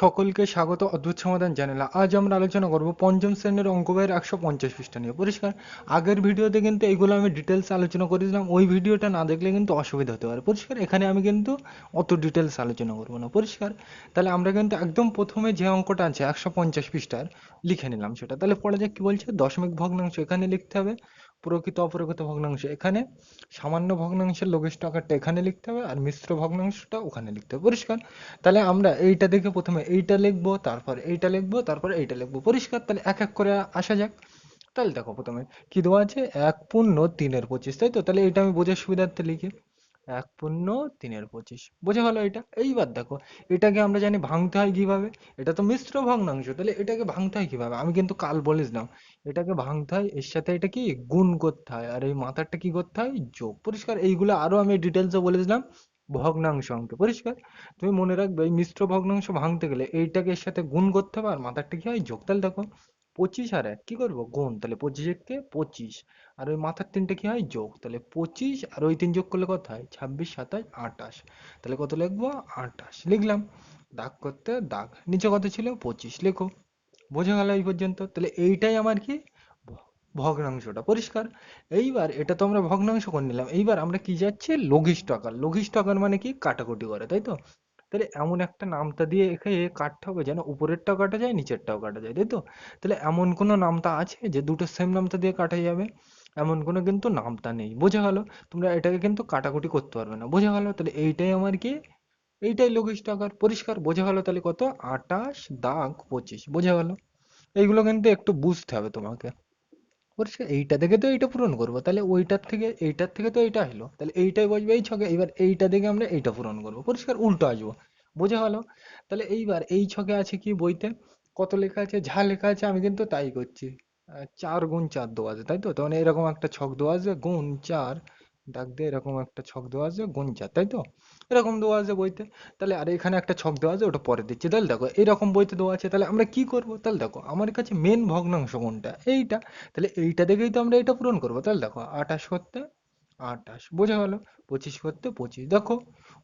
সকলকে স্বাগত অদ্ভুত সমাধান চ্যানেলে আজ আমরা আলোচনা করব পঞ্চম শ্রেণির অঙ্ক বইয়ের একশো পঞ্চাশ পৃষ্ঠা নিয়ে। পরিষ্কার, আগের ভিডিওতে কিন্তু এগুলো আমি ডিটেলস আলোচনা করেছিলাম, ওই ভিডিওটা না দেখলে কিন্তু অসুবিধা হতে পারে। পরিষ্কার, এখানে আমি কিন্তু অত ডিটেলস আলোচনা করব না। পরিষ্কার, তাহলে আমরা কিন্তু একদম প্রথমে যে অঙ্কটা আছে একশো পঞ্চাশ পৃষ্ঠার, লিখে নিলাম সেটা। তাহলে পড়া যাক কি বলছে। দশমিক ভগ্নাংশ এখানে লিখতে হবে। প্রকৃত অপ্রকৃত ভগ্নাংশ। এখানে সামান্য ভগ্নাংশের লঘিষ্ঠ আকারটা এখানে লিখতে হবে আর মিশ্র ভগ্নাংশটা ওখানে লিখতে হবে। পরিষ্কার? তাহলে আমরা এইটা দেখে প্রথমে এইটা লিখব, তারপর এইটা লিখব, তারপর এইটা লিখব। পরিষ্কার? তাহলে এক এক করে আসা যাক। তাহলে দেখো প্রথমে কি দেওয়া আছে? এক পূর্ণ তিনের পঁচিশ, তাই তো? তাহলে এটা আমি বোঝার সুবিধার্থে লিখি। এক পূর্ণ তিনের পঁচিশ। বোঝা গেল এটা? এইবার দেখো, এটাকে আমরা জানি ভাঙতে হয় কীভাবে? এটা তো মিশ্র ভগ্নাংশ, তাহলে এটাকে ভাঙতে হয় কীভাবে? আমি কিন্তু কাল বলেছিলাম এটাকে ভাঙতে হয়, এর সাথে এটা কি? গুণ করতে হয়। আর এই মাথারটা কি করতে হয়? যোগ। পরিষ্কার, এইগুলো আরও আমি ডিটেলসে বলেছিলাম ভগ্নাংশ অঙ্কে, পরিষ্কার? তুমি মনে রাখবে, এই মিশ্র ভগ্নাংশ ভাঙতে গেলে এইটাকে এর সাথে গুণ করতে হবে, আর মাথারটা কি হয়? যোগ। তাহলে দেখো পঁচিশ আর এক কি করব? গুণ, তাহলে পঁচিশ একে পঁচিশ। আর ওই মাথার তিনটে কি হয়? যোগ। তাহলে পঁচিশ, আর ওই তিন যোগ করলে কত হয়? ছাব্বিশ, সাতাশ আটাশ তাহলে কত লিখব? আটাশ লিখলাম। দাগ করতে দাগ। নিচে কত ছিল? পঁচিশ। লেখো। বোঝা গেল এই পর্যন্ত? তাহলে এইটাই আমার কি? ভগ্নাংশটা। পরিষ্কার? এইবার এটা তো আমরা ভগ্নাংশ করে নিলাম। এইবার আমরা কি যাচ্ছে? লঘিষ্ঠ আকার। লঘিষ্ঠ আকার মানে কি? কাটাকুটি করে, তাই তো? তাহলে এমন একটা নামতা দিয়ে এখানে কাটতে হবে যেন উপরেরটাও কাটা যায়, নিচেরটাও কাটা যায়, তাই তো? তাহলে এমন কোনো নামতা আছে যে দুটো সেম নামতা দিয়ে কাটা যাবে? এমন কোনো কিন্তু নামতা নেই, বোঝা গেল? তোমরা এটাকে কিন্তু কাটাকুটি করতে পারবে না, বোঝা গেল? তাহলে এইটাই আমার কি? এইটাই লঘিষ্ঠ আকার, পরিষ্কার, বোঝা গেল? তাহলে কত? আটাশ দাগ পঁচিশ, বোঝা গেল? এইগুলো কিন্তু একটু বুঝতে হবে তোমাকে। পরিষ্কার এইটা দেখে তো এইটা পূরণ করব। তাহলে ওইটার থেকে, এইটার থেকে তো এইটা আসলো তাহলে এইটাই বসবে এই ছকে। এবার এইটা দেখে আমরা এইটা পূরণ করব। পরিষ্কার উল্টো আসব। বোঝা গেল? তাহলে এইবার এই ছকে আছে কি বইতে? কত লেখা আছে? যা লেখা আছে আমি কিন্তু তাই করছি। চার গুণ চার দেওয়া আছে, তাই তো? তো মানে এরকম একটা ছক দেওয়া আছে, গুণ চার দাগ দিয়ে এরকম একটা ছক দেওয়া আছে গুণ তাই তো? এরকম দেওয়া আছে বইতে। তাহলে আর এখানে একটা ছক দেওয়া আছে, ওটা পরে দিচ্ছি। তাহলে দেখো, এরকম বইতে দেওয়া আছে, তাহলে আমরা কি করব? তাহলে দেখো, আমার কাছে মেন ভগ্নাংশ কোনটা? এইটা। তাহলে এইটা দেখেই তো আমরা এটা পূরণ করব। তাহলে দেখো, আঠাশ করতে আঠাশ, বোঝা গেল? পঁচিশ করতে পঁচিশ। দেখো,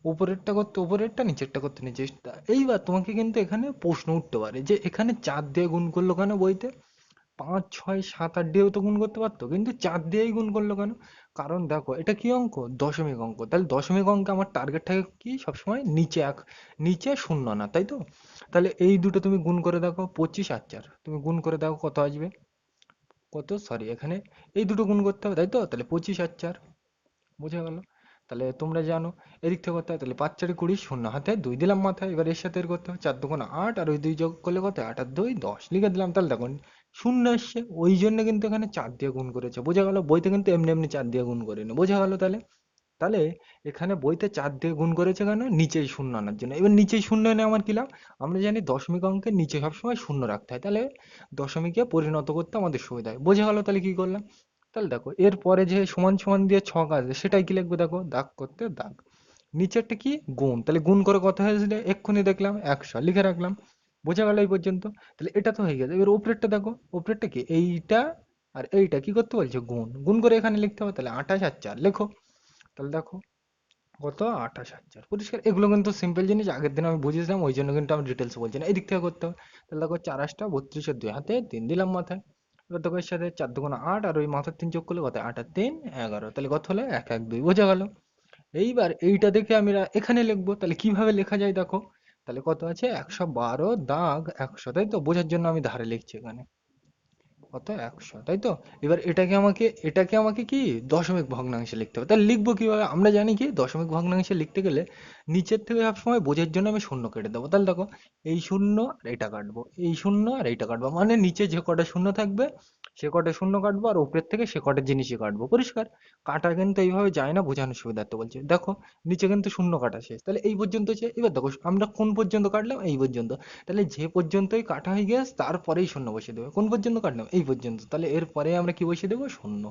উপরেরটা করতে উপরেরটা, নিচেরটা করতে নিচেরটা। এইবার তোমাকে কিন্তু এখানে প্রশ্ন উঠতে পারে যে এখানে চার দিয়ে গুণ করল কেন বইতে? পাঁচ, ছয়, সাত, আট দিয়েও তো গুণ করতে পারতো, কিন্তু চার দিয়েই গুণ করল কেন? কারণ দেখো, এটা কি অঙ্ক? দশমিক অঙ্ক। তাহলে দশমিক অঙ্কে আমার টার্গেট থাকে কি? সবসময় নিচে এক, নিচে শূন্য না, তাই তো? তাহলে এই দুটো তুমি গুণ করে দেখো, পঁচিশ আর চার। তুমি গুণ করে দেখো কত আসবে? কত? সরি এখানে এই দুটো গুণ করতে হবে, তাই তো? তাহলে পঁচিশ আর চার, বোঝা গেল? তাহলে তোমরা জানো, এদিক থেকে করতে হবে, তাহলে পাঁচ চারে কুড়ি, শূন্য হাতে দুই দিলাম মাথায়। এবার এর সাথে এর করতে হবে, চার দুগুণ আট, আর ওই দুই যোগ করলে কত? আট আর দুই, দশ। লিখে দিলাম, তাহলে দেখুন শূন্য এসছে, ওই জন্য কিন্তু এখানে চার দিয়ে গুণ করেছে। বোঝা গেল বইতে কিন্তু এমনি এমনি চার দিয়ে গুণ করে করেনি। বোঝা গেল তাহলে? তাহলে এখানে বইতে চার দিয়ে গুণ করেছে কেন? নিচেই শূন্য আনার জন্য। এবার নিচেই শূন্য এনে আমার কি লাভ? আমরা জানি দশমিক অঙ্কের নিচে সবসময় শূন্য রাখতে হয়। তাহলে দশমিকে পরিণত করতে আমাদের সুবিধা হয়। বোঝা গেল তাহলে কি করলাম? তাহলে দেখো এরপরে যে সমান সমান দিয়ে ছক আসবে, সেটাই কি লিখবে দেখো? দাগ করতে দাগ। নিচেরটা কি? গুণ। তাহলে গুণ করে কত হয়েছিল এক্ষুনি দেখলাম একশো। লিখে রাখলাম বোঝা গেল এই পর্যন্ত? তাহলে এটা তো হয়ে গেছে এবার উপরেরটা দেখো, উপরেরটা কি? এইটা আর এইটা কি করতে বলছে? গুণ। গুণ করে এখানে লিখতে হবে, তাহলে আঠাশ আর চার। লেখো। তাহলে দেখো, কত? আঠাশ হাজার পরিষ্কার। এগুলো কিন্তু সিম্পল জিনিস, আগের দিন আমি বুঝেছিলাম, ওই জন্য কিন্তু আমি ডিটেলস বলছি না। এই দিক থেকে করতে হবে। তাহলে দেখো, চার আটটা বত্রিশের দুই হাতে, তিন দিলাম মাথায়। এবার দেখো, এর সাথে চার দুগুণ আট আর ওই মাথার তিন যোগ করলে কত? আট আর তিন, এগারো। তাহলে কত হলো? এক এক, দুই। বোঝা গেল। এইবার এইটা দেখে আমরা এখানে লিখব। তাহলে কীভাবে লেখা যায় দেখো? তাহলে কত আছে? একশো বারো দাগ একশো, তাই তো? বোঝার জন্য আমি ধারে লিখছি এখানে। কত? একশো, তাই তো? এবার এটাকে আমাকে এটাকে আমাকে কি? দশমিক ভগ্নাংশে লিখতে হবে। তাহলে লিখব কীভাবে? আমরা জানি কি? দশমিক ভগ্নাংশে লিখতে গেলে নিচের থেকে সবসময় বোঝার জন্য আমি শূন্য কেটে দেবো। তাহলে দেখো, এই শূন্য আর এটা কাটবো, এই শূন্য আর এইটা কাটবো। মানে নিচে যে কটা শূন্য থাকবে সে কটে শূন্য কাটবো আর উপরের থেকে সে কটা জিনিসই কাটবো, পরিষ্কার? কাটা কিন্তু এইভাবে যায় না, বোঝানোর সুবিধার্থে বলছে। দেখো, নিচে কিন্তু শূন্য কাটা শেষ। তাহলে এই পর্যন্ত হচ্ছে এবার দেখো, আমরা কোন পর্যন্ত কাটলাম? এই পর্যন্ত। তাহলে যে পর্যন্তই কাটা হয়ে গেছে, তারপরেই শূন্য বসিয়ে দেবে। কোন পর্যন্ত কাটলাম? এই পর্যন্ত। তাহলে এরপরে আমরা কি বসিয়ে দেবো? শূন্য।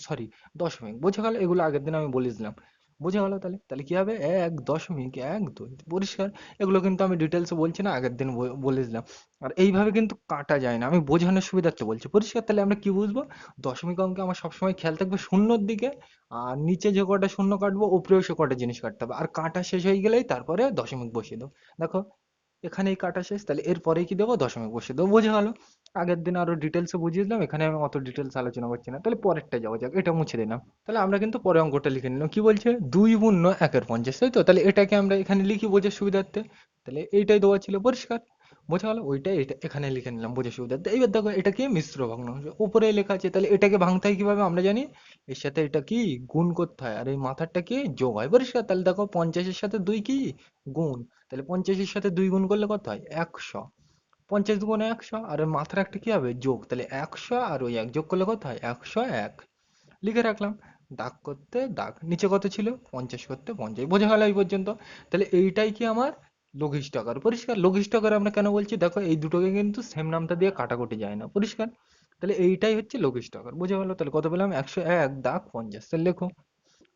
সরি দশমিক। বোঝা গেল, এগুলো আগের দিন আমি বলেছিলাম। বোঝা গেল তাহলে? তাহলে কি হবে? এক দশমিক, এক দুই, পরিষ্কার। এগুলো কিন্তু আমি ডিটেলসে বলছি না, আগের দিন ব- বলেছিলাম আর এইভাবে কিন্তু কাটা যায় না। আমি বোঝানোর সুবিধার্থে বলছি। পরিষ্কার, তাহলে আমরা কি বুঝব? দশমিক অঙ্কে আমার সবসময় খেয়াল থাকবে শূন্যর দিকে। আর নিচে যে কটা শূন্য কাটবো উপরেও সে কটা জিনিস কাটতে হবে। আর কাটা শেষ হয়ে গেলেই তারপরে দশমিক বসিয়ে দেবো। দেখো, এখানেই কাটা শেষ। তাহলে এরপরেই কি দেবো? দশমিক বসিয়ে দেবো। বোঝা গেল? আগের দিন আরও ডিটেলসে বুঝিয়ে দিলাম, এখানে আমি অত ডিটেলস আলোচনা করছি না। তাহলে পরেরটা যাওয়া যাক, এটা মুছে দিলাম। তাহলে আমরা কিন্তু পরে অঙ্কটা লিখে নিলাম। কি বলছে? দুই পূর্ণ একের পঞ্চাশ, তাই তো? তাহলে এটাকে আমরা এখানে লিখি বোঝার সুবিধার্থে। তাহলে এইটাই দেওয়া ছিল, পরিষ্কার। বোঝা গেল? ওইটাই এটা এখানে লিখে নিলাম বোঝার সুবিধার্থে। এইবার দেখো, এটা কি? মিশ্র ভগ্নাংশ উপরে লেখা আছে, তাহলে এটাকে ভাঙতে হয় কীভাবে? আমরা জানি এর সাথে এটা কি? গুণ করতে হয়। আর এই মাথারটা কি? যোগ হয়, পরিষ্কার? তাহলে দেখো, পঞ্চাশের সাথে দুই কি? গুণ। তাহলে পঞ্চাশের সাথে দুই গুণ করলে কত হয়? একশো। পঞ্চাশ দুগুণে একশো, আর মাথার একটা কি হবে? যোগ। তাহলে একশো আর ওই এক যোগ করলে কত হয়? একশো এক। লিখে রাখলাম। দাগ করতে দাগ। নিচে কত ছিল? পঞ্চাশ করতে পঞ্চাশ। বোঝা গেল এই পর্যন্ত। তাহলে এইটাই কি আমার? লঘিষ্ঠ আকার। পরিষ্কার? লঘিষ্ঠ আকার আমরা কেন বলছি? দেখো, এই দুটোকে কিন্তু সেম নামটা দিয়ে কাটাকুটি যায় না। পরিষ্কার? তাহলে এইটাই হচ্ছে লঘিষ্ঠ আকার। বোঝা গেল? তাহলে কত পেলাম? একশো এক দাগ পঞ্চাশ। তাহলে লেখো,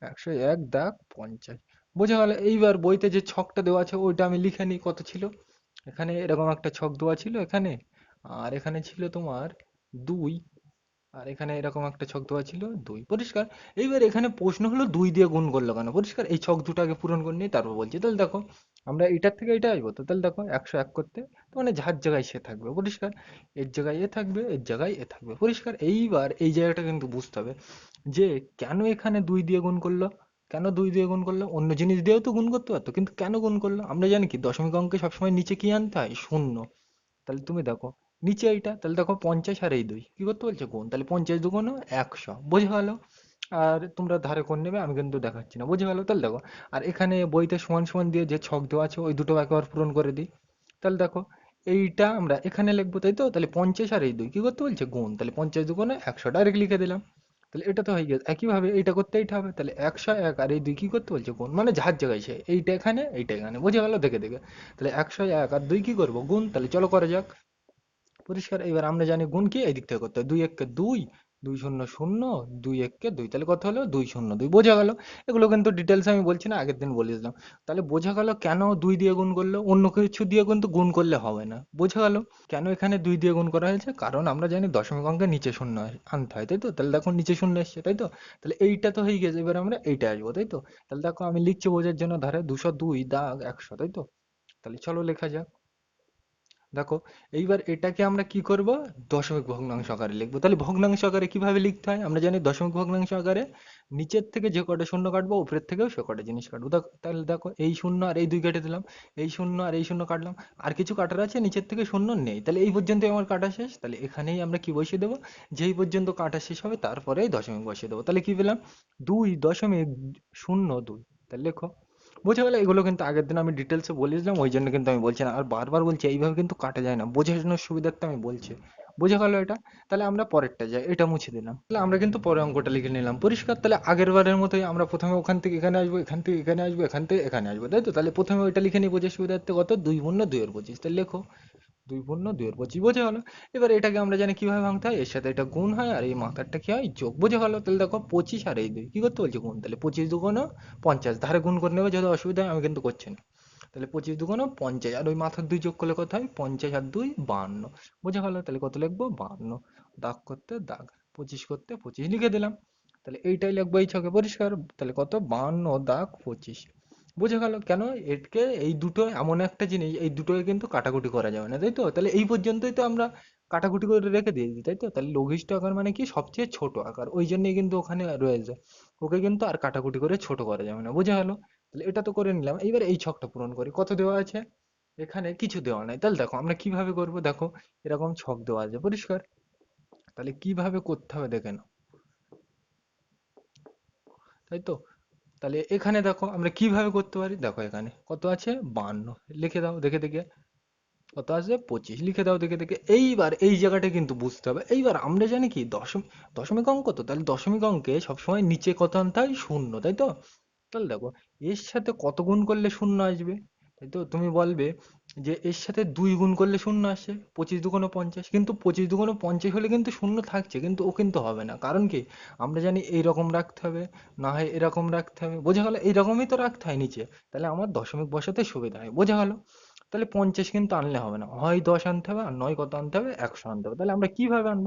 একশো এক দাগ পঞ্চাশ। বোঝা গেল? এইবার বইতে যে ছকটা দেওয়া আছে, ওইটা আমি লিখে নিই কত ছিল? এখানে এরকম একটা ছক দেওয়া ছিল এখানে, আর এখানে ছিল তোমার দুই, আর এখানে এরকম একটা ছক দেওয়া ছিল দুই। পরিষ্কার? এইবার এখানে প্রশ্ন হলো দুই দিয়ে গুণ করল কেন? পরিষ্কার? এই ছক দুটাকে পূরণ করে নিয়ে তারপর বলছি, তাহলে দেখো, আমরা এটার থেকে এটা আসব, তো তাহলে দেখো একশো এক করতে, তো মানে যার জায়গায় সে থাকবে, পরিষ্কার? এর জায়গায় এ থাকবে, এর জায়গায় এ থাকবে, পরিষ্কার? এইবার এই জায়গাটা কিন্তু বুঝতে হবে যে কেন এখানে দুই দিয়ে গুণ করল? কেন দুই দিয়ে গুণ করল অন্য জিনিস দিয়েও তো গুণ করতে পারতো, কিন্তু কেন গুণ করল আমরা জানি কি, দশমিক অঙ্কে সবসময় নিচে কি আনতে হয়? শূন্য। তাহলে তুমি দেখো, নিচে এইটা, তাহলে দেখো পঞ্চাশ আর এই দুই। কি করতে বলছে? গুণ। তাহলে পঞ্চাশ দুগুণ একশো। বোঝা গেল? আর তোমরা ধারে কোণ নেবে, আমি কিন্তু দেখাচ্ছি না। বোঝা গেল? তাহলে দেখো, আর এখানে বইতে সমান সমান দিয়ে যে ছক দেওয়া আছে, ওই দুটো একবার পূরণ করে দিই। তাহলে দেখো, এইটা আমরা এখানে লিখব, তাই তো? তাহলে পঞ্চাশ আর এই দুই, কি করতে বলছে? গুণ। তাহলে পঞ্চাশ দুগুণে একশো, ডাইরেক্ট লিখে দিলাম। তাহলে এটা তো হয়ে গেছে। একইভাবে এইটা করতে এইটা হবে, তাহলে একশো এক আর এই দুই কি করতে বলছে? গুণ মানে যার জায়গায় সে, এইটা এখানে এইটা এখানে। বোঝা গেল? দেখে দেখে। তাহলে একশো এক আর দুই কি করব? গুণ, তাহলে চলো করা যাক। পরিষ্কার। এবার আমরা জানি গুণ কি? এই দিক থেকে করতে হয় দুই এককে দুই দুই শূন্য শূন্য, দুই এককে দুই, তাহলে কত হলো? দুই শূন্য, দুই বোঝা গেল। এগুলো কিন্তু ডিটেলস আমি বলছি না, আগের দিন বলে দিলাম। তাহলে বোঝা গেল কেন দুই দিয়ে গুণ করল? অন্য কিছু দিয়ে কিন্তু গুণ করলে হবে না। বোঝা গেল কেন এখানে দুই দিয়ে গুণ করা হয়েছে? কারণ আমরা জানি দশমিক অঙ্কে নিচে শূন্য আনতে হয়, তাই তো? তাহলে দেখো নিচে শূন্য এসছে, তাই তো? তাহলে এইটা তো হয়ে গেছে, এবার আমরা এইটা আসব, তাই তো? তাহলে দেখো আমি লিখছি বোঝার জন্য, ধারে দুশো দুই দাগ একশো, তাই তো? তাহলে চলো লেখা যাক। দেখো, এইবার এটাকে আমরা কি করব? দশমিক ভগ্নাংশ আকারে লিখব। তাহলে ভগ্নাংশ আকারে কীভাবে লিখতে হয়? আমরা জানি দশমিক ভগ্নাংশ আকারে নিচের থেকে যে কটা শূন্য কাটবো, উপরের থেকেও সে কটা জিনিস কাটবো। দেখো, তাহলে দেখো, এই শূন্য আর এই দুই কেটে দিলাম, এই শূন্য আর এই শূন্য কাটলাম, আর কিছু কাটার আছে, নিচের থেকে শূন্য নেই। তাহলে এই পর্যন্ত আমার কাটা শেষ। তাহলে এখানেই আমরা কি বসিয়ে দেবো? যেই পর্যন্ত কাটা শেষ হবে তারপরে দশমিক বসিয়ে দেবো। তাহলে কি পেলাম? দুই দশমিক শূন্য দুই। তাহলে লেখো বোঝা গেলো এগুলো কিন্তু আগের দিন আমি ডিটেলসে বলে দিলাম ওই জন্য কিন্তু আমি বলছি না। আর বারবার বলছি, এইভাবে কিন্তু কাটা যায় না। বোঝানোর সুবিধার্থে আমি বলছি। বোঝা গেল এটা? তাহলে আমরা পরেরটা যাই, এটা মুছে দিলাম। তাহলে আমরা কিন্তু পরে অঙ্কটা লিখে নিলাম। পরিষ্কার? তাহলে আগের বারের মতোই আমরা প্রথমে ওখান থেকে এখানে আসব, এখান থেকে এখানে আসব, এখান থেকে এখানে আসব। তাই তো? তাহলে প্রথমে ওইটা লিখে নিই বোঝার সুবিধার্থে কত? দুই পূর্ণ দুইয়ের পঁচিশ। তাহলে লেখো। দুই পূর্ণ দুইয়ের পঁচিশ বোঝা গেলো এবার এটাকে আমরা জানি কীভাবে ভাঙতে হয়? এর সাথে এটা গুণ হয় আর এই মাথারটা কি হয়? যোগ বোঝা গেলো তাহলে দেখো পঁচিশ আর এই দুই। কি করতে বলছে গুণ? তাহলে পঁচিশ দুগুণ পঞ্চাশ। ধারে গুণ করে নেবে যদি অসুবিধা হয় আমি কিন্তু করছি না। তাহলে পঁচিশ দুগুণ পঞ্চাশ। আর ওই মাথার দুই যোগ করলে কত হয়? পঞ্চাশ আর দুই বাহান্ন বোঝা গেলো তাহলে কত লিখব? বাহান্ন দাগ করতে দাগ। পঁচিশ করতে পঁচিশ লিখে দিলাম। তাহলে এইটাই লিখব এই ছকে পরিষ্কার। তাহলে কত? বাহান্ন দাগ পঁচিশ। বোঝা গেল কেন? এটকে এই দুটো এমন একটা জিনিস, এই দুটোকে কিন্তু কাটাকুটি করা যাবে না, তাই তো? তাহলে এই পর্যন্তই তো আমরা কাটাকুটি করে রেখে দিয়েছি, তাই তো? তাহলে লঘিষ্ঠ আকার মানে কি? সবচেয়ে ছোট আকার, ওই জন্যই কিন্তু ওখানে রয়েছে। ওকে কিন্তু আর কাটাকুটি করে ছোট করা যাবে না, বোঝা গেল? তাহলে এটা তো করে নিলাম। এইবার এই ছকটা পূরণ করি। কত দেওয়া আছে? এখানে কিছু দেওয়া নাই। তাহলে দেখো, আমরা কীভাবে করব? দেখো, এরকম ছক দেওয়া আছে, পরিষ্কার? তাহলে কীভাবে করতে হবে দেখে নাও। তাই তো? তাহলে এখানে দেখো আমরা কীভাবে করতে পারি? দেখো এখানে কত আছে? বান্ন। লিখে দাও, দেখে দেখে। কত আছে পঁচিশ। লিখে দাও, দেখে দেখে। এইবার এই জায়গাটা কিন্তু বুঝতে হবে। এইবার আমরা জানি কি? দশম, দশমিক অঙ্ক তো। তাহলে দশমিক অঙ্কে সবসময় নিচে কত আনতে হয়? শূন্য, তাই তো? তাহলে দেখো, এর সাথে কত গুণ করলে শূন্য আসবে? তাই তো? তুমি বলবে যে এর সাথে দুই গুণ করলে শূন্য আসে, পঁচিশ দুগুণ পঞ্চাশ। কিন্তু পঁচিশ দুগুণ পঞ্চাশ হলে কিন্তু শূন্য থাকছে, কিন্তু ও কিন্তু হবে না। কারণ কি? আমরা জানি এইরকম রাখতে হবে, না হয় এরকম রাখতে হবে। বোঝা গেল এইরকমই তো রাখতে হয় নিচে। তাহলে আমার দশমিক বসাতে সুবিধা হয়। বোঝা গেল? তাহলে পঞ্চাশ কিন্তু আনলে হবে না। হয় দশ আনতে হবে, আর নয় কত আনতে হবে? একশো আনতে হবে। তাহলে আমরা কীভাবে আনব?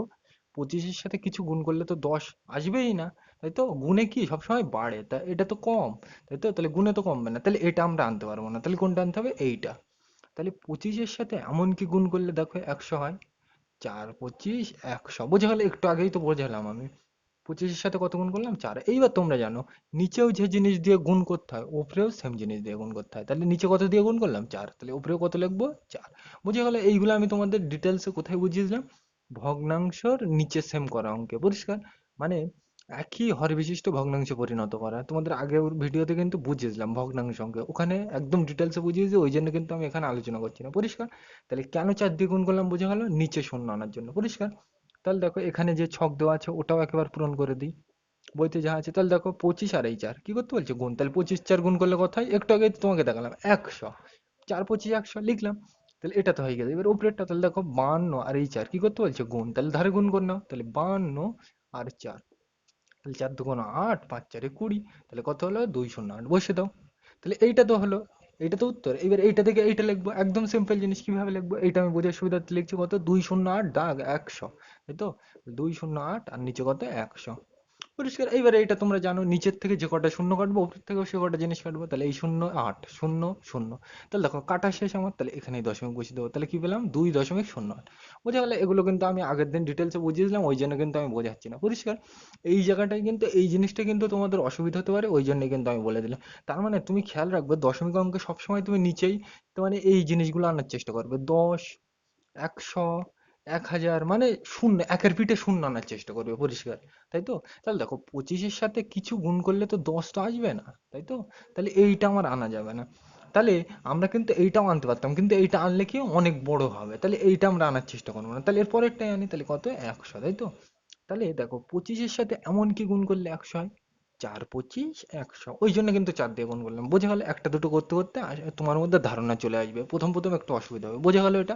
পঁচিশের সাথে কিছু গুণ করলে তো দশ আসবেই না। তাই তো? গুণে কি? সবসময় বাড়ে। তা এটা তো কম। তাই তো? তাহলে গুণে তো কমবে না। তাহলে এটা আমরা আনতে পারব না। তাহলে কোনটা আনতে হবে? এইটা। তাহলে পঁচিশের সাথে এমন কি গুণ করলে দেখো একশো হয়? চার, পঁচিশ, একশো। বোঝা গেল একটু আগেই তো বোঝালাম আমি। পঁচিশের সাথে কত গুণ করলাম? চার। এইবার তোমরা জানো, নিচেও যে জিনিস দিয়ে গুণ করতে হয়, উপরেও সেম জিনিস দিয়ে গুণ করতে হয়। তাহলে নিচে কত দিয়ে গুণ করলাম? চার। তাহলে উপরেও কত লিখব? চার। বুঝে গেল এইগুলো আমি তোমাদের ডিটেলসে কোথায় বুঝিয়ে দিলাম? ভগ্নাংশর নিচে সেম করা অঙ্কে। পরিষ্কার? মানে একই হর বিশিষ্ট ভগ্নাংশে পরিণত করা। তোমাদের আগের ভিডিওতে কিন্তু বুঝিয়েছিলাম ভগ্নাংশ অঙ্কে ওখানে একদম ডিটেলসে বুঝিয়েছি, ওই জন্য কিন্তু আমি এখানে আলোচনা করছি না। পরিষ্কার? তাহলে কেন চার দিয়ে গুণ করলাম বোঝা গেল? নিচে শূন্য আনার জন্য। পরিষ্কার? তাহলে দেখো এখানে যে ছক দেওয়া আছে, ওটাও একেবারে পূরণ করে দিই। বইতে যা আছে, তাহলে দেখো পঁচিশ আর এই চার। কি করতে বলছে? গুণ। তাহলে পঁচিশ চার গুণ করলে কোথায় একটু আগে তোমাকে দেখালাম, একশো। চার পঁচিশ, একশো লিখলাম, তাহলে এটা তো হয়ে গেছে। এবার উপরেরটা তাহলে দেখো বান্ন আর এই চার। কি করতে বলছে? গুণ। তাহলে ধারে গুণ করে নাও। তাহলে বান্ন আর চার। তাহলে চার দুগুণ আট, পাঁচ চারে কুড়ি, তাহলে কত হলো? দুই শূন্য আট বসে দাও। তাহলে এইটা তো হলো, এইটা তো উত্তর। এবার এইটা থেকে এইটা লিখব, একদম সিম্পল জিনিস কীভাবে লিখব? এইটা আমি বোঝার সুবিধার্থে লিখছি কত? দুই শূন্য আট, দাগ একশো, তাই তো? দুই শূন্য আট, আর নিচে কত? একশো। পরিষ্কার। এইবারে এটা তোমরা জানো, নিচের থেকে যে কটা শূন্য কাটবো উপর থেকেও সে কটা জিনিস কাটবো, তাহলে এই শূন্য আট, শূন্য শূন্য। তাহলে দেখো, কাটা শেষ আমার, তাহলে এখানে এই দশমিক বসিয়ে দেবো। তাহলে কি পেলাম? দুই দশমিক শূন্য। আট বোঝা গেলে, এগুলো কিন্তু আমি আগের দিন ডিটেলসে বুঝিয়েছিলাম, ওই জন্য কিন্তু আমি বোঝাচ্ছি না। পরিষ্কার, এই জায়গাটায় কিন্তু, এই জিনিসটা কিন্তু তোমাদের অসুবিধা হতে পারে, ওই জন্য কিন্তু আমি বলে দিলাম। তার মানে তুমি খেয়াল রাখবে, দশমিক অঙ্কে সবসময় তুমি নিচেই মানে এই জিনিসগুলো আনার চেষ্টা করবে। দশ, একশো এক হাজার মানে শূন্য, একের পিঠে শূন্য আনার চেষ্টা করবে পরিষ্কার, তাই তো? তাহলে দেখো পঁচিশের সাথে কিছু গুণ করলে তো দশটা আসবে না, তাই তো? তাহলে এইটা আমার আনা যাবে না। তাহলে আমরা কিন্তু এইটাও আনতে পারতাম, কিন্তু এইটা আনলে কি অনেক বড় হবে, তাহলে এইটা আমরা আনার চেষ্টা করব না। তাহলে এর পরেরটাই আনি, তাহলে কত? একশো, তাই তো? তাহলে দেখো পঁচিশের সাথে এমন কি গুণ করলে একশো হয়? চার পঁচিশ, একশো, ওই জন্য কিন্তু চার দিয়ে গুণ করলাম। বোঝা গেল একটা দুটো করতে করতে তোমার মধ্যে ধারণা চলে আসবে, প্রথম প্রথম একটু অসুবিধা হবে, বোঝা গেল এটা?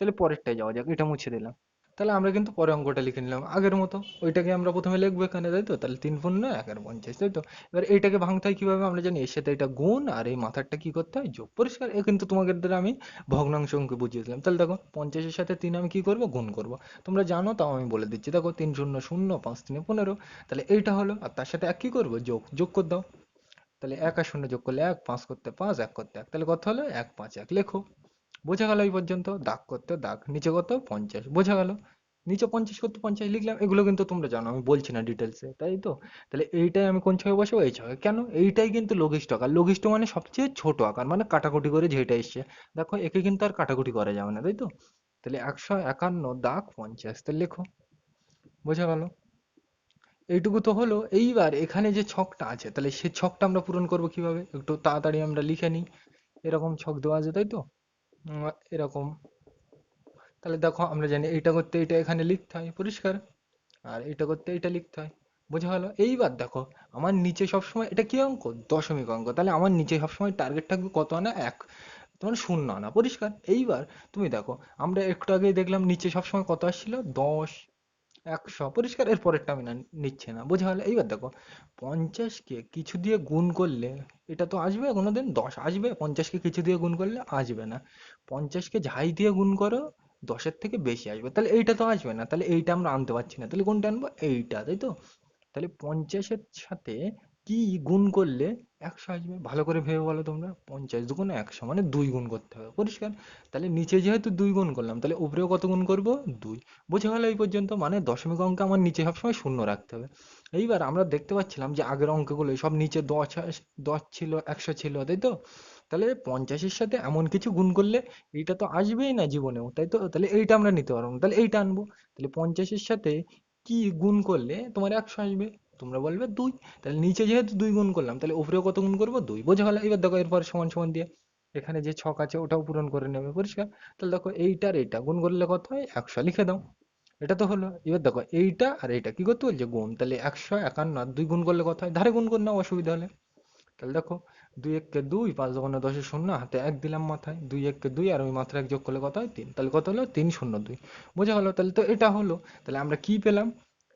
তাহলে পরেরটায় যাওয়া যাক, এটা মুছে দিলাম। তাহলে আমরা কিন্তু পরে অঙ্কটা লিখে নিলাম, আগের মতো। ওইটাকে আমরা প্রথমে লিখব এখানে, তাই তো? তাহলে তিন পূর্ণ এক আর পঞ্চাশ, তাই তো? এবার এইটাকে ভাঙতে হয় কীভাবে? আমরা জানি এর সাথে এটা গুণ আর এই মাথারটা কি করতে হয়? যোগ পরিষ্কার। এ কিন্তু তোমাদের দ্বারা আমি ভগ্নাংশ অঙ্কে বুঝিয়ে দিলাম। তাহলে দেখো, পঞ্চাশের সাথে তিন আমি কি করব? গুণ করব। তোমরা জানো, তাও আমি বলে দিচ্ছি। দেখো, তিন শূন্য শূন্য, পাঁচ তিনে পনেরো। তাহলে এইটা হলো, আর তার সাথে এক কি করব? যোগ যোগ করে দাও। তাহলে এক আর শূন্য যোগ করলে এক, পাঁচ করতে পাঁচ, এক করতে এক। তাহলে কত হলো? এক, পাঁচ, এক। লেখো। বোঝা গেল এই পর্যন্ত, দাগ করতে দাগ, নিচে কত পঞ্চাশ, বোঝা গেল। নিচে পঞ্চাশ করতে পঞ্চাশ লিখলাম, এগুলো কিন্তু তোমরা জানো, আমি বলছি না ডিটেলসে তাই তো? তাহলে এইটাই আমি কোন ছকে বসাবো? এই ছকে কেন? এইটাই কিন্তু লঘিষ্ঠ আকার। লঘিষ্ঠ মানে সবচেয়ে ছোট আকার মানে কাটাকুটি করে যেটা এসছে। দেখো, একে কিন্তু আর কাটাকুটি করা যাবে না, তাই তো? তাহলে একশো একান্ন দাগ পঞ্চাশ, তাহলে লেখো। বোঝা গেল? এইটুকু তো হলো। এইবার এখানে যে ছকটা আছে, তাহলে সে ছকটা আমরা পূরণ করব কীভাবে? একটু তাড়াতাড়ি আমরা লিখে নিই। এরকম ছক দেওয়া আছে, তাই তো? এরকম। তাহলে দেখো, আমরা জানি এইটা করতে এটা এখানে লিখতে হয়, পরিষ্কার। আর এটা করতে এটা লিখতে হয়। বোঝা গেল? এইবার দেখো, আমার নিচে সবসময়, এটা কি অঙ্ক? দশমিক অঙ্ক। তাহলে আমার নিচে সবসময় টার্গেট থাকবে কত আনা এক। তোমার শূন্য আনা পরিষ্কার? এইবার তুমি দেখো, আমরা একটু আগে দেখলাম নিচে সবসময় কত আসছিল? দশ, একশো। পরিষ্কার? এর পরেরটা আমি না, নিচ্ছে না। বোঝা গেল? এইবার দেখো পঞ্চাশকে কিছু দিয়ে গুণ করলে, এটা তো আসবে কোনোদিন? দশ আসবে? পঞ্চাশকে কিছু দিয়ে গুণ করলে আসবে না। পঞ্চাশকে যাই দিয়ে গুণ করো, দশের থেকে বেশি আসবে। তাহলে এইটা তো আসবে না, তাহলে এইটা আমরা আনতে পারছি না। তাহলে কোনটা আনব? এইটা, তাই তো? তাহলে পঞ্চাশের সাথে কি গুণ করলে একশো আসবে? ভালো করে ভেবে বলো তোমরা। পঞ্চাশ দুগুণে একশো মানে দুই গুণ করতে হবে। পরিষ্কার? তাহলে নিচে যেহেতু দুই গুণ করলাম, তাহলে উপরেও কত গুণ করব? দুই। বোঝা গেল এই পর্যন্ত? মানে দশমিক অঙ্ক আমার নিচে সবসময় শূন্য রাখতে হবে। এইবার আমরা দেখতে পাচ্ছিলাম যে আগের অঙ্কগুলো সব নিচে দশ দশ ছিল, একশো ছিল, তাই তো? তাহলে পঞ্চাশের সাথে এমন কিছু গুণ করলে এইটা তো আসবেই না জীবনেও, তাই তো? তাহলে এইটা আমরা নিতে পারব না, তাহলে এইটা আনব। তাহলে পঞ্চাশের সাথে কি গুণ করলে তোমার একশো আসবে? তোমরা বলবে দুই। তাহলে নিচে যেহেতু দুই গুণ করলাম, তাহলে উপরেও কত গুণ করব? দুই। বোঝা গেল? এবার দেখো এরপর সমান সমান দিয়ে। এখানে যে ছক আছে ওটাও পূরণ করে নেবে, পরিষ্কার? তাহলে দেখো এইটার এইটা, গুণ করলে কত হয়? একশো লিখে দাও। এটা তো হলো। এবার দেখো এইটা আর এইটা কি করতে বলছে? গুণ। তাহলে একশো একান্ন আর দুই গুণ করলে কত হয়? ধারে গুণ করে নাও, অসুবিধা হলে। তাহলে দেখো দুই এককে দুই, পাঁচ দোকানে দশে শূন্য, হাতে এক দিলাম মাথায়, দুই এককে দুই আর ওই মাথায় এক যোগ করলে কত হয়? তিন। তাহলে কত হলো? তিন শূন্য দুই। বোঝা গেলো? তাহলে তো এটা হলো। তাহলে আমরা কি পেলাম?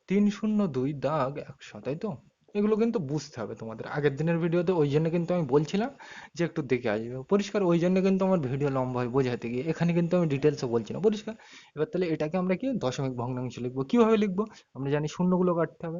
তিন শূন্য দুই দাগ একশো, তাই তো? এগুলো কিন্তু বুঝতে হবে তোমাদের। আগের দিনের ভিডিওতে ওই জন্য কিন্তু আমি বলছিলাম যে একটু দেখে আসবে। পরিষ্কার, ওই জন্য কিন্তু আমার ভিডিও লম্বা হয় বোঝাতে গিয়ে। এখানে কিন্তু আমি ডিটেলসে বলছি না। পরিষ্কার? এবার তাহলে এটাকে আমরা কি? দশমিক ভগ্নাংশ লিখব। কীভাবে লিখব? আমরা জানি শূন্যগুলো কাটতে হবে।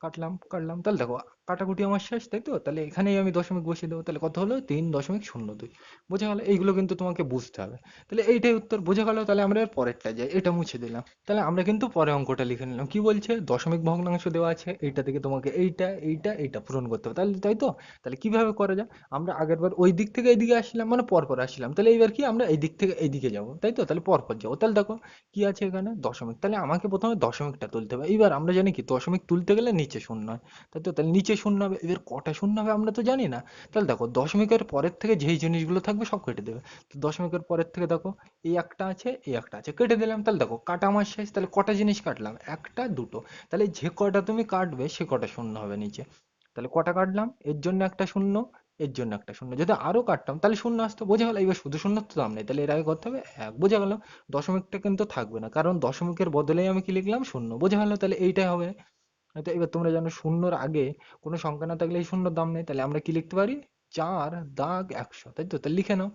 কাটলাম কাটলাম। তাহলে দেখো কাটাকুটি আমার শেষ, তাই তো? তাহলে এখানেই আমি দশমিক বসিয়ে দেবো। তাহলে কত হলো? তিন দশমিক শূন্য দুই। বোঝা গেল, এইগুলো কিন্তু তোমাকে বুঝতে হবে। তাহলে এইটাই উত্তর। বোঝা গেল, তাহলে আমরা এর পরেরটা যাই। এটা মুছে দিলাম। তাহলে আমরা কিন্তু পরে অঙ্কটা লিখে নিলাম। কি বলছে? দশমিক ভগ্নাংশ দেওয়া আছে। এইটা থেকে তোমাকে এইটা এইটা এইটা পূরণ করতে হবে। তাহলে, তাই তো? তাহলে কীভাবে করা যায়? আমরা আগের বার ওই দিক থেকে এইদিকে আসলাম মানে পরপর আসলাম তাহলে এইবার কি? আমরা এই দিক থেকে এইদিকে যাব, তাই তো? তাহলে পরপর যাব। তাহলে দেখো, কি আছে এখানে? দশমিক। তাহলে আমাকে প্রথমে দশমিকটা তুলতে হবে। এইবার আমরা জানি কি? দশমিক তুলতে গেলে নিচে শূন্য হয়, তাই তো? তাহলে নিচে শূন্য হবে? এবার কটা শূন্য হবে আমরা তো জানি না। তাহলে দেখো, দশমিকের পরের থেকে যেই জিনিসগুলো থাকবে সব কেটে দেবে। তো দশমিকের পরের থেকে দেখো, এই একটা আছে, এই একটা আছে, কেটে দিলাম। তাহলে দেখো, কাটা আমার শেষ, তাহলে কটা জিনিস কাটলাম? একটা, দুটো। তাহলে যে কটা তুমি কাটবে, সে কটা শূন্য হবে নিচে। তাহলে কটা কাটলাম? এর জন্য একটা শূন্য, এর জন্য একটা শূন্য। যদি আরও কাটতাম, তাহলে শূন্য আসতো, বোঝা গেল? এবার শুধু শূন্য তো দাম নেই। তাহলে এর আগে করতে হবে এক, বোঝা গেল? দশমিকটা কিন্তু থাকবে না। কারণ দশমিকের বদলেই আমি কি লিখলাম? শূন্য, বোঝা গেল? তাহলে এইটাই হবে। হয়তো এবার তোমরা জানো শূন্যর আগে কোনো সংখ্যা না থাকলে এই শূন্যর দাম নেই, তাহলে আমরা কি লিখতে পারি? চার দাগ একশো, তাই তো? তাহলে লিখে নাও।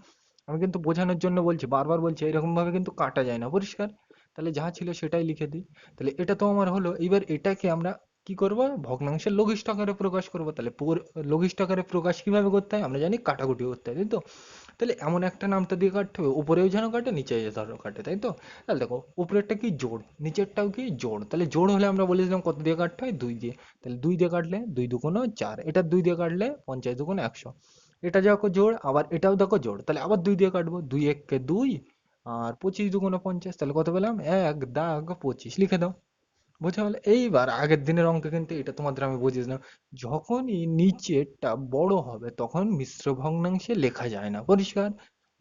আমি কিন্তু বোঝানোর জন্য বলছি, বারবার বলছি এরকম ভাবে কিন্তু কাটা যায় না, পরিষ্কার? তাহলে যা ছিল সেটাই লিখে দিই। তাহলে এটা তো আমার হলো, এবার এটাকে আমরা কি করব? ভগ্নাংশের লঘিষ্ঠ আকারে প্রকাশ করব। তাহলে লঘিষ্ঠ আকারে প্রকাশ কীভাবে করতে হয়? আমরা জানি কাটাকুটি করতে হয়, তাই তো? তাহলে এমন একটা নামটা দিয়ে কাটতে হবে। উপরেও যেন কাটে নিচে ধরো কাটে, তাই তো? তাহলে দেখো, উপরেরটা কি জোড়, নিচেরটাও কি জোড়? তাহলে জোড় হলে আমরা বলেছিলাম কত দিয়ে কাটতে হয়? দুই দিয়ে। তাহলে দুই দিয়ে কাটলে দুই দুগুণ চার। এটা দুই দিয়ে কাটলে পঞ্চাশ দুগুণ একশো। এটা দেখো জোড়, আবার এটাও দেখো জোড়। তাহলে আবার দুই দিয়ে কাটবো। দুই এককে দুই, আর পঁচিশ দুগুণ পঞ্চাশ। তাহলে কত পেলাম? এক দাগ পঁচিশ। লিখে দাও। বোঝা গেল এইবার আগের দিনের অঙ্কে কিন্তু এটা তোমাদের আমি বুঝিয়ে দিলাম। যখনই নিচেরটা বড় হবে তখন মিশ্র ভগ্নাংশে লেখা যায় না। পরিষ্কার?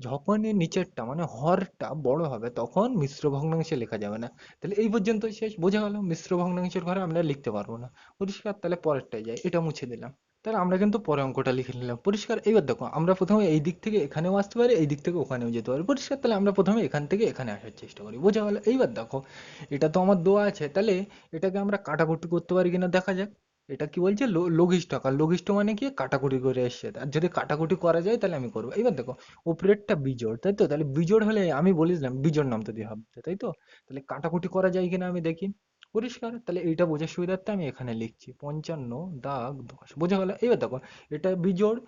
যখনই নিচেরটা মানে হরটা বড় হবে তখন মিশ্র ভগ্নাংশে লেখা যাবে না। তাহলে এই পর্যন্ত শেষ। বোঝা গেল? মিশ্র ভগ্নাংশের ঘরে আমরা লিখতে পারব না। পরিষ্কার? তাহলে পরেরটাই যাই। এটা মুছে দিলাম। তাহলে আমরা কিন্তু পরে অঙ্কটা লিখে নিলাম। পরিষ্কার, এইবার দেখো, আমরা প্রথমে এই দিক থেকে এখানেও আসতে পারি, এই দিক থেকে ওখানেও যেতে পারি। পরিষ্কার, তাহলে আমরা প্রথমে এখান থেকে এখানে আসার চেষ্টা করি। বোঝা গেল। এইবার দেখো, এটা তো আমার দোয়া আছে। তাহলে এটাকে আমরা কাটাকুটি করতে পারি কিনা দেখা যাক। এটা কি বলছে? লঘিষ্ঠ আকার। লঘিষ্ঠ মানে কি? কাটাকুটি করে এসছে। আর যদি কাটাকুটি করা যায়, তাহলে আমি করব। এবার দেখো, উপরেরটা বিজোড়, তাই তো? তাহলে বিজোড় হলে আমি বলেছিলাম বিজোড় নামতে দিয়ে হবে, তাই তো? তাহলে কাটাকুটি করা যায় কিনা আমি দেখি। পরিষ্কার তাহলে এইটা বোঝার সুবিধার্থে আমি এখানে লিখছি, পঞ্চান্ন দাগ দশ। বোঝা গেল? এবার দেখো, এটা বিজোড়,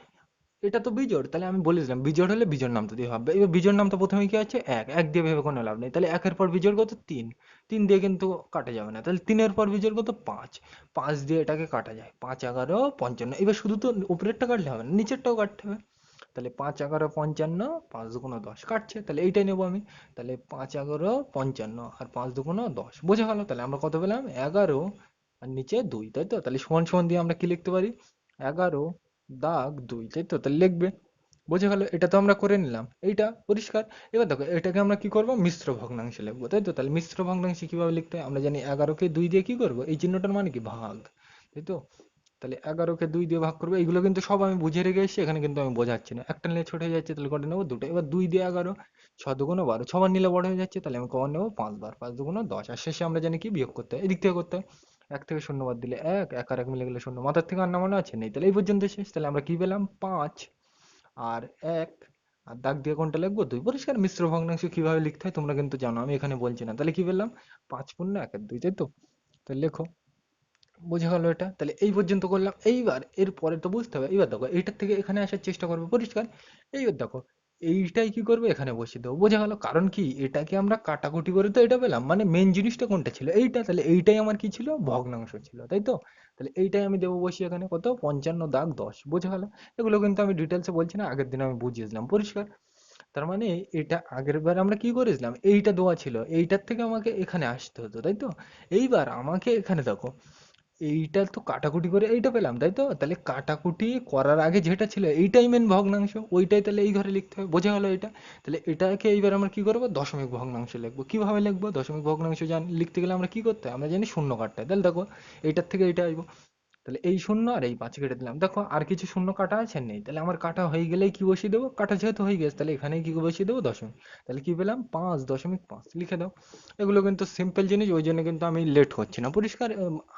এটা তো বিজোড়, তাহলে আমি বলেছিলাম বিজোড় হলে বিজোড় নামটা দিয়ে হবে। এবার বিজোড় নামটা প্রথমে কি আছে? এক। এক দিয়ে ভেবে কোনো লাভ নেই। তাহলে একের পর বিজোড় কত? তিন। তিন দিয়ে কিন্তু কাটা যাবে না। তাহলে তিনের পর বিজোড় কত? পাঁচ। পাঁচ দিয়ে এটাকে কাটা যায়। পাঁচ, এগারো, পঞ্চান্ন। এবার শুধু তো উপরেরটা কাটলে হবে না, নিচেরটাও কাটতে হবে। তাহলে পাঁচ এগারো পঞ্চান্ন, পাঁচ দুগুণ দশ কাটছে, তাহলে এইটাই নেব আমি। তাহলে পাঁচ এগারো পঞ্চান্ন আর পাঁচ দুগুণ দশ, বোঝা গেল? তাহলে আমরা কত পেলাম? এগারো আর নিচে দুই, তাই তো? তাহলে সমান সমান দিয়ে আমরা কি লিখতে পারি? এগারো দাগ দুই, তাই তো? তাহলে লিখবে। বোঝা গেল? এটা তো আমরা করে নিলাম। এইটা পরিষ্কার। এবার দেখো, এটাকে আমরা কি করব? মিশ্র ভগ্নাংশে লিখব, তাই তো? তাহলে মিশ্র ভগ্নাংশে কীভাবে লিখতে হয়? আমরা জানি এগারোকে দুই দিয়ে কি করব? এই চিহ্নটার মানে কি? ভাগ, তাই তো? তাহলে এগারোকে দুই দিয়ে ভাগ করব, এইগুলো কিন্তু সব আমি বুঝে রেখে এসেছি, এখানে কিন্তু আমি বোঝাচ্ছি না। একটা নিলে ছোট হয়ে যাচ্ছে, তাহলে কটা নেব দুটো। এবার দুই দিয়ে এগারো, ছ দুগুণ বারো ছবার নিলে বড় হয়ে যাচ্ছে, তাহলে আমি কবার নেব পাঁচ বার, পাঁচ দুগুণ দশ। আর শেষে আমরা জানি কি, বিয়োগ করতে হয়, এদিক থেকে করতে হয়। এক থেকে শূন্য বাদ দিলে এক এক আর এক মিলে গেলে শূন্য। মাথার থেকে আর নামানো আছে? নেই। তাহলে এই পর্যন্ত শেষ। তাহলে আমরা কি পেলাম? পাঁচ আর এক। আর দাগ দিয়ে কোনটা লিখব? দুই। পরিষ্কার। মিশ্র ভগ্নাংশ কীভাবে লিখতে হয় তোমরা কিন্তু জানো, আমি এখানে বলছি না। তাহলে কি পেলাম? পাঁচ পূর্ণ এক দুই, তাই তো? তাহলে লেখো। বোঝা গেল এটা। তাহলে এই পর্যন্ত করলাম। এইবার এর পরে তো বুঝতে হবে। এইবার দেখো, এইটার থেকে এখানে আসার চেষ্টা করব পরিষ্কার। এইবার দেখো, এইটাই কি করবে? এখানে বসিয়ে দেবো। বোঝা গেল। কারণ কি? এটাকে আমরা কাটাকুটি করে তো এটা পেলাম। মানে মেন জিনিসটা কোনটা ছিল? এইটা। তাহলে এইটাই আমার কি ছিল? ভগ্নাংশ ছিল, তাই তো? তাহলে এইটাই আমি দেবো বসিয়ে এখানে। কত? পঞ্চান্ন দাগ দশ। বোঝা গেল? এগুলো কিন্তু আমি ডিটেলসে বলছি না। আগের দিন আমি বুঝিয়েছিলাম। পরিষ্কার? তার মানে এটা আগের বার আমরা কি করেছিলাম? এইটা দেওয়া ছিল। এইটার থেকে আমাকে এখানে আসতে হতো, তাই তো? এইবার আমাকে এখানে দেখো এইটা তো কাটাকুটি করে এইটা পেলাম, তাই তো? তাহলে কাটাকুটি করার আগে যেটা ছিল এইটাই মেন ভগ্নাংশ, ওইটাই তাহলে এই ঘরে লিখতে হবে, বোঝা গেল এটা? তাহলে এটাকে এইবার আমরা কি করব? দশমিক ভগ্নাংশ লিখব। কীভাবে লিখব? দশমিক ভগ্নাংশ জান, লিখতে গেলে আমরা কি করতে হয়? আমরা জানি শূন্য কাটতে হয়। তাহলে দেখো, এইটার থেকে এইটা আসব তাহলে এই শূন্য আর এই পাঁচ কেটে দিলাম। দেখো আর কিছু শূন্য কাটা আছে? নেই। তাহলে আমার কাটা হয়ে গেলেই কি বসিয়ে দেবো? কাটা যেহেতু হয়ে গেছে, তাহলে এখানেই কি বসিয়ে দেবো? দশমিক। তাহলে কি পেলাম? পাঁচ, দশমিক পাঁচ। লিখে দাও। এগুলো কিন্তু সিম্পল জিনিস, ওই জন্য কিন্তু আমি লেট করছি না। পরিষ্কার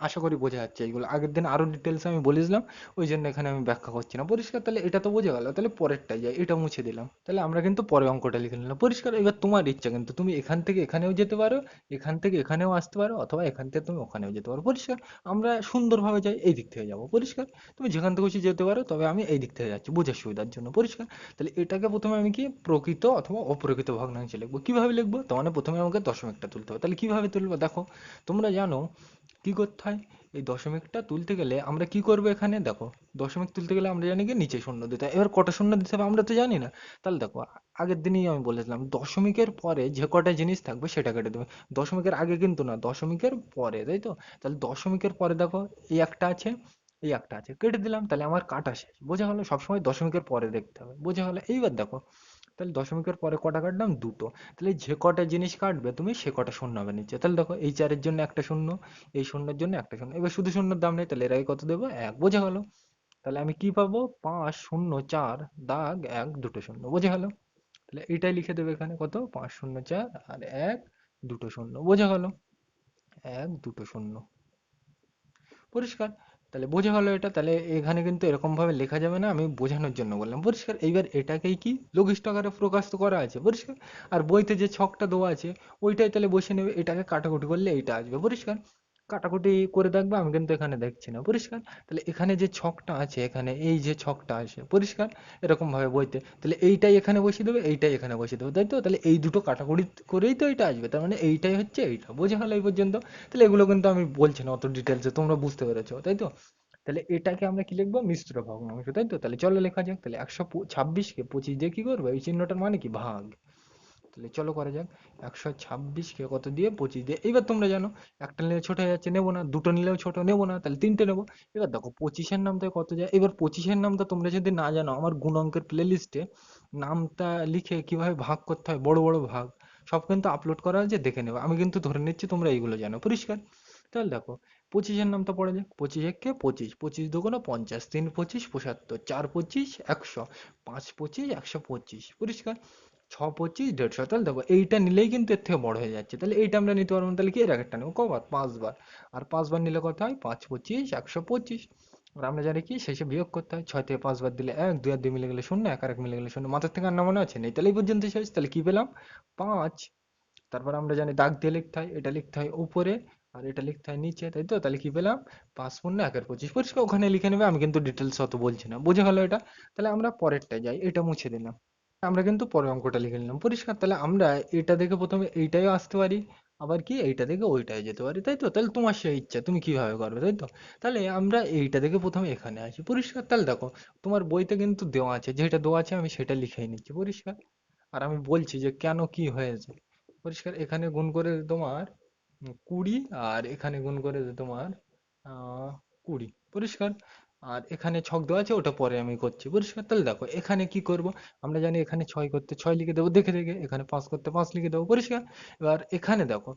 আশা করি বোঝা যাচ্ছে এগুলো। আগের দিন আরও ডিটেলস আমি বলেছিলাম, ওই জন্য এখানে আমি ব্যাখ্যা করছি না। পরিষ্কার, তাহলে এটা তো বোঝা গেল। তাহলে পরেরটাই যাই, এটা মুছে দিলাম। তাহলে আমরা কিন্তু পরে অঙ্কটা লিখে নিলাম। পরিষ্কার, এবার তোমার ইচ্ছা কিন্তু। তুমি এখান থেকে এখানেও যেতে পারো, এখান থেকে এখানেও আসতে পারো, অথবা এখান থেকে তুমি ওখানেও যেতে পারো। পরিষ্কার, আমরা সুন্দরভাবে যাই। এই দিক থেকে যাব, পরিষ্কার? তুমি যেখান থেকে খুশি যেতে পারো, তবে আমি এই দিক থেকে যাচ্ছি, বোঝার সুবিধার জন্য, পরিষ্কার? তাহলে এটাকে প্রথমে আমি কি প্রকৃত অথবা অপ্রকৃত ভগ্নাংশ লিখব? কীভাবে লিখব? তার মানে প্রথমে আমাকে দশমিকটা তুলতে হবে। তাহলে কীভাবে তুলবো? দেখো, তোমরা জানো কি করতে হয়? এই দশমিকটা তুলতে গেলে আমরা কি করব এখানে? দেখো, দশমিক তুলতে গেলে আমরা জানি কি নিচে শূন্য দিতে হয়। এবার কটা শূন্য দিতে হবে আমরা তো জানি না। তাহলে দেখো আগের দিনই আমি বলেছিলাম, দশমিকের পরে যে কটা জিনিস থাকবে সেটা কেটে দেবে। দশমিকের আগে কিন্তু না, দশমিকের পরে, তাই তো? তাহলে দশমিকের পরে দেখো, এই একটা আছে, এই একটা আছে, কেটে দিলাম, তাহলে আমার কাটা শেষ। বোঝা গেল সবসময় দশমিকের পরে দেখতে হবে। বোঝা গেল? এইবার দেখো, তাহলে দশমিকের পরে কটা কাটলাম? দুটো। তাহলে যে কটা জিনিস কাটবে তুমি, সে কটা শূন্য হবে নিচে। তাহলে দেখো, এই চারের জন্য একটা শূন্য, এই শূন্যের জন্য একটা শূন্য। এবার শুধু শূন্যর দাম নেই, তাহলে এর আগে কত দেবো? এক। বোঝা গেল? তাহলে আমি কি পাবো? পাঁচ, শূন্য, চার, দাগ, এক, দুটো শূন্য। বোঝা গেল? তাহলে এইটাই লিখে দেবে এখানে কত? পাঁচ শূন্য চার আর এক দুটো শূন্য। বোঝা গেল? এক দুটো শূন্য। পরিষ্কার? তাহলে বোঝা গেল এটা। তাহলে এখানে কিন্তু এরকম ভাবে লেখা যাবে না। আমি বোঝানোর জন্য বললাম। পরিষ্কার? এইবার এটাকেই কি? লঘিষ্ঠ আকারে প্রকাশ তো করা আছে। পরিষ্কার? আর বইতে যে ছকটা দেওয়া আছে, ওইটাই তাহলে বসে নেবে। এটাকে কাটাকুটি করলে এইটা আসবে। পরিষ্কার? কাটাকুটি করে দেখবে, আমি কিন্তু এখানে দেখছি না। পরিষ্কার? তাহলে এখানে যে ছকটা আছে, এখানে এই যে ছকটা আছে, পরিষ্কার? এরকম ভাবে বইতে। তাহলে এইটাই এখানে বসিয়ে দেবে, এইটাই এখানে বসিয়ে দেবে, তাই তো? তাহলে এই দুটো কাটাকুটি করেই তো এটা আসবে, তার মানে এইটাই হচ্ছে এইটা, বোঝা গেল এই পর্যন্ত। তাহলে এগুলো কিন্তু আমি বলছি না অত ডিটেলসে তোমরা বুঝতে পেরেছ, তাই তো? তাহলে এটাকে আমরা কি লিখব? মিশ্র ভগ্নাংশ, তাই তো? তাহলে চলো লেখা যাক, তাহলে একশো ছাব্বিশকে পঁচিশ দিয়ে কি করব? এই চিহ্নটার মানে কি? ভাগ। তাহলে চলো করা যাক। একশো ছাব্বিশকে কত দিয়ে পঁচিশ দিয়ে, এইবার তোমরা জানো, একটা নিলে ছোট হয়ে যাচ্ছে, নেব না। দুটো নিলেও ছোট, নেব না, তাহলে তিনটে নেব। এবার দেখো, পঁচিশের নামটা কত যায়? এবার পঁচিশের নামটা তোমরা যদি না জানো, আমার গুণ অঙ্কের প্লে লিস্টে নামটা লিখে কীভাবে ভাগ করতে হয়, বড় বড় ভাগ, সব কিন্তু আপলোড করা আছে, দেখে নেবে। আমি কিন্তু ধরে নিচ্ছি, তোমরা এইগুলো জানো। পরিষ্কার? তাহলে দেখো, পঁচিশের নামটা পড়ে যাক। পঁচিশ একে পঁচিশ পঁচিশ দুগুণ পঞ্চাশ, তিন পঁচিশ, পঁচাত্তর, চার পঁচিশ, একশো, পাঁচ পঁচিশ, একশো পঁচিশ। পরিষ্কার? ছ পঁচিশ, দেড়শো, তাহলে দেখো এইটা নিলেই কিন্তু এর থেকে বড় হয়ে যাচ্ছে। তাহলে এইটা আমরা নিতে পারব না, তাহলে কি এর আগেরটা নেব? কবার? পাঁচবার। আর পাঁচবার নিলে কত হয়? পাঁচ পঁচিশ, একশো পঁচিশ। আর আমরা জানি কি? শেষে বিয়োগ করতে হয়। ছয় থেকে পাঁচবার দিলে এক, দুই আর দুই মিলে গেলে শূন্য, এক আর এক মিলে গেলে শূন্য। মাথার থেকে আর মনে আছে? নেই। তাহলে এই পর্যন্ত শেষ। তাহলে কি পেলাম? পাঁচ। তারপর আমরা জানি দাগ দিয়ে লিখতে হয়। এটা লিখতে হয় উপরে আর এটা লিখতে হয় নিচে, তাই তো? তাহলে কি পেলাম? পাঁচ পূর্ণ একের পঁচিশ। পরিষ্কার, ওখানে লিখে নেবে। আমি কিন্তু ডিটেলস অত বলছি না। বুঝে গেল এটা? তাহলে আমরা পরেরটা যাই। এটা মুছে দিলাম। আমরা কিন্তু পরের অঙ্কটা লিখে নিলাম। পরিষ্কার, তাহলে আমরা এটা দেখে প্রথমে এইটাই আসতে পারি, আবার কি এইটা থেকে ওইটায় যেতে পারি, তাই তো? তাহলে তোমার সেই ইচ্ছা, তুমি কীভাবে করবে, তাই তো? তাহলে আমরা এইটা থেকে প্রথমে এখানে আসি। পরিষ্কার, তাহলে দেখো, তোমার বইতে কিন্তু দেওয়া আছে, যেটা দেওয়া আছে আমি সেটা লিখেই নিচ্ছি, পরিষ্কার? আর আমি বলছি যে কেন কি হয়েছে? পরিষ্কার, এখানে গুণ করে তোমার কুড়ি, আর এখানে গুণ করে তোমার কুড়ি, পরিষ্কার? আর এখানে ছক দেওয়া আছে, ওটা পরে আমি করছি। পরিষ্কার, তাহলে দেখো, এখানে কি করব? আমরা জানি এখানে ছয় করতে, ছয় লিখে দেবো, দেখে দেখে এখানে পাঁচ করতে পাঁচ লিখে দেবো, পরিষ্কার। এবার এখানে দেখো,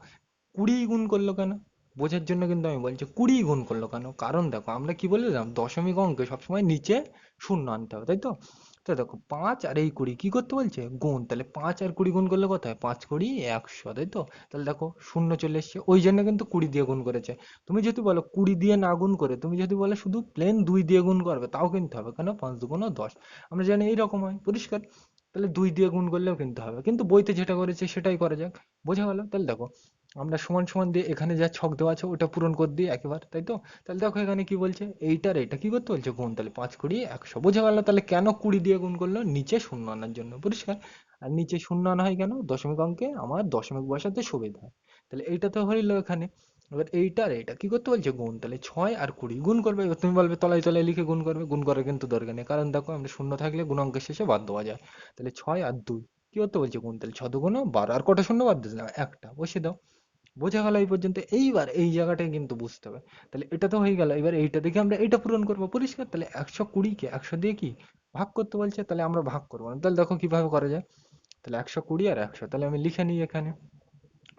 কুড়ি গুণ করল কেন? বোঝার জন্য কিন্তু আমি বলছি, কুড়ি গুণ করল কেন? কারণ দেখো, আমরা কি বলেছিলাম দশমিক অঙ্কে সবসময় নিচে শূন্য আনতে হবে, তাই তো? তো দেখো পাঁচ আর এই কুড়ি কি করতে বলছে? গুণ। তাহলে পাঁচ আর কুড়ি গুণ করলে কত হয়? পাঁচ কুড়ি একশো, তাই তো? তাহলে দেখো শূন্য চলে এসছে। ওই জন্য কিন্তু কুড়ি দিয়ে গুণ করেছে। তুমি যদি বলো কুড়ি দিয়ে না গুণ করে, তুমি যদি বলো শুধু প্লেন দুই দিয়ে গুণ করবে, তাও কিন্তু হবে। কেন? পাঁচ দুগুণ দশ। আমরা জানি এইরকম হয়। পরিষ্কার? তাহলে দুই দিয়ে গুণ করলেও কিন্তু হবে। কিন্তু বইতে যেটা করেছে সেটাই করা যাক। বোঝা গেল? তাহলে দেখো আমরা সমান সমান দিয়ে এখানে যা ছক দেওয়া আছে ওটা পূরণ করে দিই একেবারে, তাই তো? তাহলে দেখো এখানে কি বলছে? এইটার এইটা কি করতে বলছে? গুণ, তাহলে পাঁচ কুড়ি একশো। বোঝা গেল, তাহলে কেন কুড়ি দিয়ে গুণ করল? নিচে শূন্য আনার জন্য, পরিষ্কার? আর নিচে শূন্য আনা হয় কেন? দশমিক অঙ্কে আমার দশমিক বসাতে সুবিধা হয়। তাহলে এইটা তো হইল এখানে। এবার এইটা আর এইটা কি করতে বলছে? গুণ, তাহলে ছয় আর কুড়ি গুণ করবে। এবার তুমি বলবে তলায় তলায় লিখে গুণ করবে। গুণ করার কিন্তু দরকার নেই, কারণ দেখো আমরা শূন্য থাকলে গুণ অঙ্কের শেষে বাদ দেওয়া যায়। তাহলে ছয় আর দুই, কি করতে বলছে? গুণ, তাহলে ছ দুগুণ বারো। আর কটা শূন্য বাদ দিলাম? একটা। বসিয়ে দাও। বোঝা গেল এই পর্যন্ত, এইবার এই জায়গাটায় কিন্তু বুঝতে হবে। তাহলে এটা তো হয়ে গেল, এবার এইটা দেখে আমরা এইটা পূরণ করব। পরিষ্কার, তাহলে একশো কুড়িকে একশো দিয়ে কি? ভাগ করতে বলছে, তাহলে আমরা ভাগ করব না। তাহলে দেখো কীভাবে করা যায়। তাহলে একশো কুড়ি আর একশো, তাহলে আমি লিখে নিই এখানে।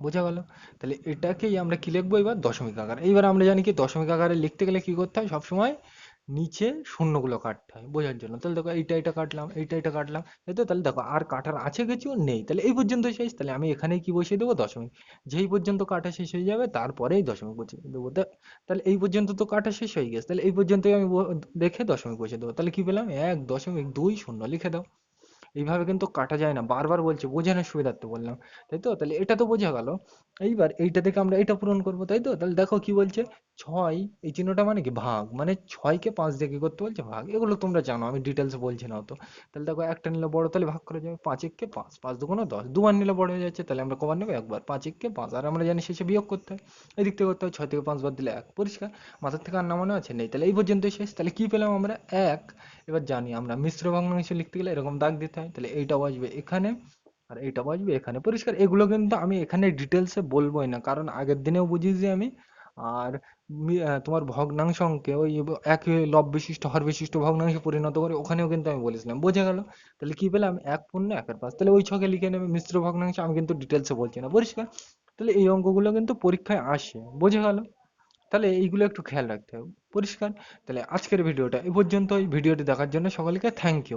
বোঝা গেল? তাহলে এটাকেই আমরা কি লিখব এবার? দশমিক আকার। এইবার আমরা জানি কি, দশমিক আকারে লিখতে গেলে কি করতে হয়? সবসময় নিচে শূন্যগুলো কাটতে হয় বোঝার জন্য। তাহলে দেখো এইটা এটা কাটলাম, এইটা এটা কাটলাম তাই তো তাহলে দেখো আর কাটার আছে কিছু নেই। তাহলে এই পর্যন্ত শেষ। তাহলে আমি এখানেই কি বসিয়ে দেবো? দশমিক। যেই পর্যন্ত কাটা শেষ হয়ে যাবে তারপরেই দশমিক বসিয়ে দেবো। তাহলে এই পর্যন্ত তো কাটা শেষ হয়ে গেছে। তাহলে এই পর্যন্তই আমি দেখে দশমিক বসিয়ে দেবো। তাহলে কি পেলাম? এক দশমিক দুই শূন্য লিখে দাও। এইভাবে কিন্তু কাটা যায় না। বারবার বলছে, বোঝানোর সুবিধার্থে বললাম। তাই তো? তাহলে এটা তো বোঝা গেল। এইবার এইটা থেকে আমরা এটা পূরণ করব। তাই তো? তাহলে দেখো কি বলছে? ছয়, এই চিহ্নটা মানে কি? ভাগ। মানে ছয়কে পাঁচ দিয়ে কি করতে বলছে? ভাগ। এগুলো তোমরা জানো, আমি ডিটেলসে বলছি না অত। তাহলে দেখো, একটা নিলে বড়, তাহলে ভাগ করে যাবে। পাঁচ এককে পাঁচ। পাঁচ দুগুণ দশ। দুবার নিলে বড় হয়ে যাচ্ছে, তাহলে আমরা কবার নেব? একবার। পাঁচ এককে পাঁচ। আর আমরা জানি শেষে বিয়োগ করতে হয়। এদিক থেকে করতে হয়, ছয় থেকে পাঁচ বার দিলে এক। পরিষ্কার? মাথার থেকে আর নামানো আছে? নেই। তাহলে এই পর্যন্তই শেষ। তাহলে কি পেলাম আমরা? এক। এবার জানি আমরা মিশ্র ভগ্নাংশ লিখতে গেলে এরকম দাগ দিতে হয়। তাহলে এইটা বসবে এখানে। আর এইটা বসবে এখানে। পরিষ্কার? এগুলো কিন্তু আমি এখানে ডিটেলসে বলবোই না। কারণ আগের দিনেও বুঝিয়েছি আমি। আর তোমার ভগ্নাংশ অঙ্কে ওই এক লব বিশিষ্ট, হর বিশিষ্ট ভগ্নাংশে পরিণত করে ওখানেও কিন্তু আমি বলেছিলাম, বোঝা গেল। তাহলে কি পেলাম? এক পূর্ণ, একের পাঁচ। তাহলে ওই ছকে লিখে নেবে মিশ্র ভগ্নাংশ, আমি কিন্তু ডিটেলসে বলছি না, পরিষ্কার? তাহলে এই অঙ্কগুলো কিন্তু পরীক্ষায় আসে, বোঝা গেল? তাহলে এইগুলো একটু খেয়াল রাখতে হবে, পরিষ্কার? তাহলে আজকের ভিডিওটা এ পর্যন্তই, ভিডিওটি দেখার জন্য সকলকে থ্যাংক ইউ